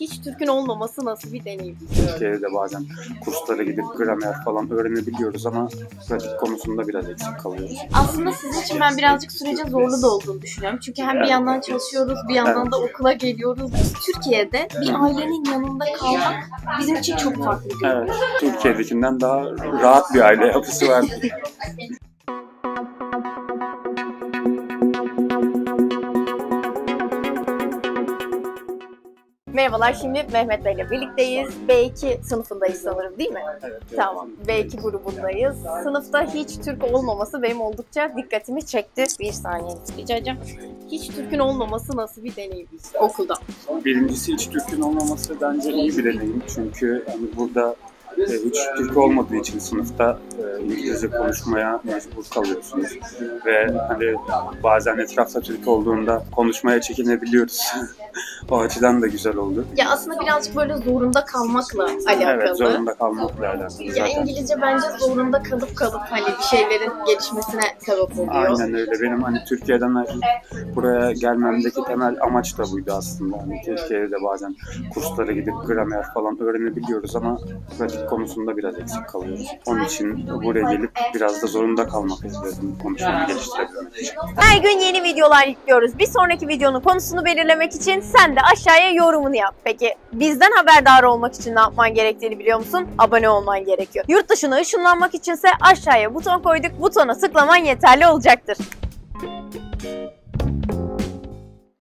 Hiç Türk'ün olmaması nasıl bir deneyim? Türkiye'de de bazen kurslara gidip gramer falan öğrenebiliyoruz ama pratik konusunda biraz eksik kalıyoruz. Aslında sizin için ben birazcık sürecin zorlu da olduğunu düşünüyorum. Çünkü hem bir yandan çalışıyoruz, bir yandan da okula geliyoruz. Biz Türkiye'de bir ailenin yanında kalmak bizim için çok farklı bir. Evet, Türkiye'dekinden daha rahat bir aile yapısı var. Merhabalar, şimdi Mehmet Bey ile birlikteyiz. B2 sınıfındayız sanırım değil mi? Tamam, B2 grubundayız. Sınıfta hiç Türk olmaması benim oldukça dikkatimi çekti. Bir saniye rica edeceğim. Hiç Türk'ün olmaması nasıl bir deneyim okulda? Birincisi hiç Türk'ün olmaması bence iyi bir deneyim. Çünkü hani burada hiç Türk olmadığı için sınıfta e, İngilizce konuşmaya mecbur kalıyorsunuz. Ve hani bazen etrafta Türk olduğunda konuşmaya çekinebiliyoruz. o açıdan da güzel oldu. Ya aslında birazcık böyle zorunda kalmakla alakalı. Evet, zorunda kalmakla alakalı Ya zaten. İngilizce bence zorunda kalıp kalıp hani bir şeylerin gelişmesine sebep oluyor. Aynen öyle. Benim hani Türkiye'den buraya gelmemdeki temel amaç da buydu aslında. Hani Türkiye'de de bazen kurslara gidip gramer falan öğrenebiliyoruz ama pratik konusunda biraz eksik kalıyoruz. Onun için buraya gelip biraz da zorunda kalmak istedim konuşmayı geliştirebilmek için. Her gün yeni videolar yüklüyoruz. Bir sonraki videonun konusunu belirlemek için sen de aşağıya yorumunu yap. Peki bizden haberdar olmak için ne yapman gerektiğini biliyor musun? Abone olman gerekiyor. Yurt dışına ışınlanmak içinse aşağıya buton koyduk. Butona tıklaman yeterli olacaktır.